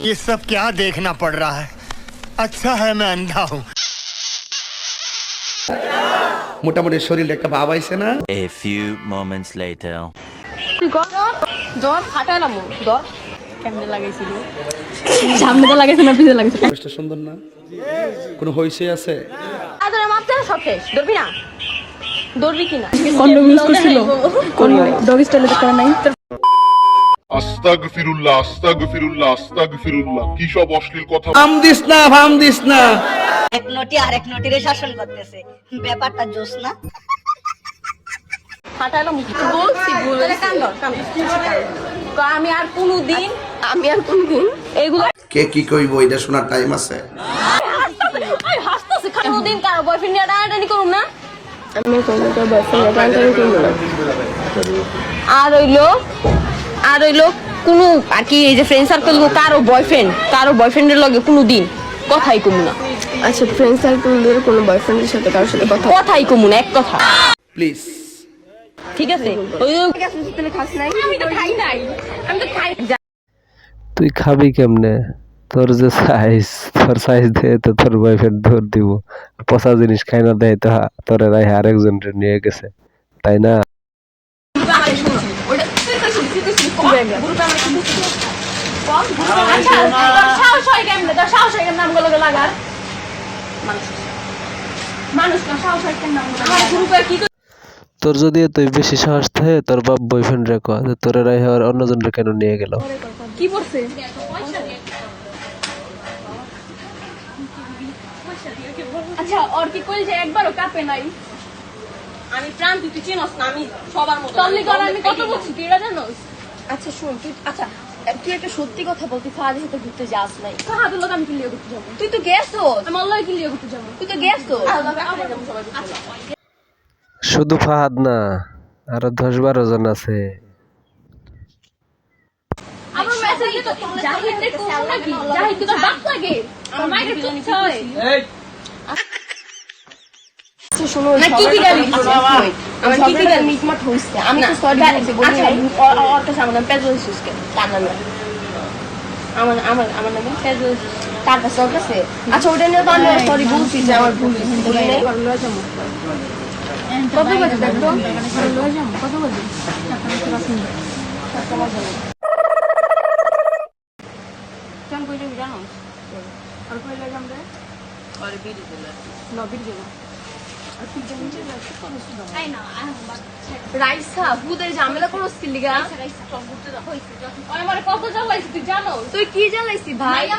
ये सब क्या देखना पड़ रहा है अच्छा है मैं अंधा हूँ মোটামুটি শরীরে একটা ভাব আইছে না A few moments later. জ্বর ফাটালাম জ্বর কেমনে লাগাইছিল সামনে তো লাগাইছে না পিছে লাগাইছে পরিবেশটা সুন্দর না কোনো হইছে আছে আদরে মাপতে সব শেষ ধরবি না ধরবি কি না কন্ডম ইউজ করছিল করি নাই ডগ স্টাইলে তো করে নাই আস্তাগফিরুল্লাহ আস্তাগফিরুল্লাহ আস্তাগফিরুল্লাহ। কি সব অশ্লীল কথা। ভাম দিস না ভাম দিস না। এক নটি আর এক নটিরে শাসন করতেছে। ব্যাপারটা জোস না। ফাটালাম বলছি বলে। তো আমি আর কোনো দিন আমি আর কোনো দিন এইগুলো কে কি কইব এটা শোনার টাইম আছে। আমি হাসতেছি কোনো দিন কারও বয়ফ্রেন্ড নিয়ে টানাটানি করুম না। আমি কোনো তো বয়ফ্রেন্ড টানটানি করব না। আর হইল আর হইল কোনো আর কি এই যে ফ্রেন্ড সার্কেল কারও বয়ফ্রেন্ড কারও বয়ফ্রেন্ডের লগে কোনো দিন কথাই কমু না। আচ্ছা ফ্রেন্ড সার্কেল কোনো বয়ফ্রেন্ডের সাথে কারোর সাথে কথা? কথাই কমু না এক কথা। প্লিজ ঠিক আছে? ওই খাস নাই। আমি তো খাই নাই। আমি তো খাই তুই খাবি কেমনে? তোর যে সাইজ তোর সাইজ দিয়ে তো তোর বয়ফ্রেন্ড ধর দিব। পচা জিনিস খাই না দেয় তো তোর রাই আরেকজন নিয়ে গেছে। তাই না সাহস হয় কেমনে তোর সাহস হয় কেমনে আমগুলো লাগার মানুষ না সাহস হয় কেমনে আমার গ্রুপে কি তোর যদি তুই বেশি সাহস থাকে তোর বাপ বয়ফ্রেন্ড রে কয় তোর রাই আর অন্যজন কেন নিয়ে গেল? কি পড়ছে আচ্ছা ওর কি কইল যে একবারও কাঁপে নাই? আমি প্রাণ তুই চিনস না আমি সবার মতো। আমি কত বলছি তুই এটা জানোস? আচ্ছা শোন তুই আচ্ছা তুই একটা সত্যি কথা বলতি ফাহাদের সাথে ঘুরতে যাস নাই। ফাহাদের লোক আমি ক্লিয়ার করতে যাব? তুই তো গেছো আমি আল্লাহ ক্লিয়ার করতে যাব? তুই তো গেছো শুধু ফাহাদ না আরও দশ বারো জন আছে। আমার মেসেজ তো জাহিদ নাকি? জাহিদ তোর বাপ লাগে? আমার মাইরে তো ছয় আচ্ছা শোনো না, কি কি গালি দিছে? আমার কি কি গালি? মিটমাট হইছে আমি তো সরি বলছি বলি আচ্ছা, ওর কাছে আমার নাম পেজল সুস্কে তার নামে আমার আমার আমার নামে পেজল তার কাছে ওর কাছে আচ্ছা ওটা নিয়ে তো আমি সরি বলছি যে আমার ভুল হয়েছে বলি নাই কত বাজে দেখো কত বাজে কেন কই জানো আর কই লাগাম রে আর বিড়ি দিলা না বিড়ি দিলা রাইসা হুদের ঝামেলা করো লিগা? কত জ্বালাইছিস তুই জানো তুই কি জ্বালাইছি ভাই কি?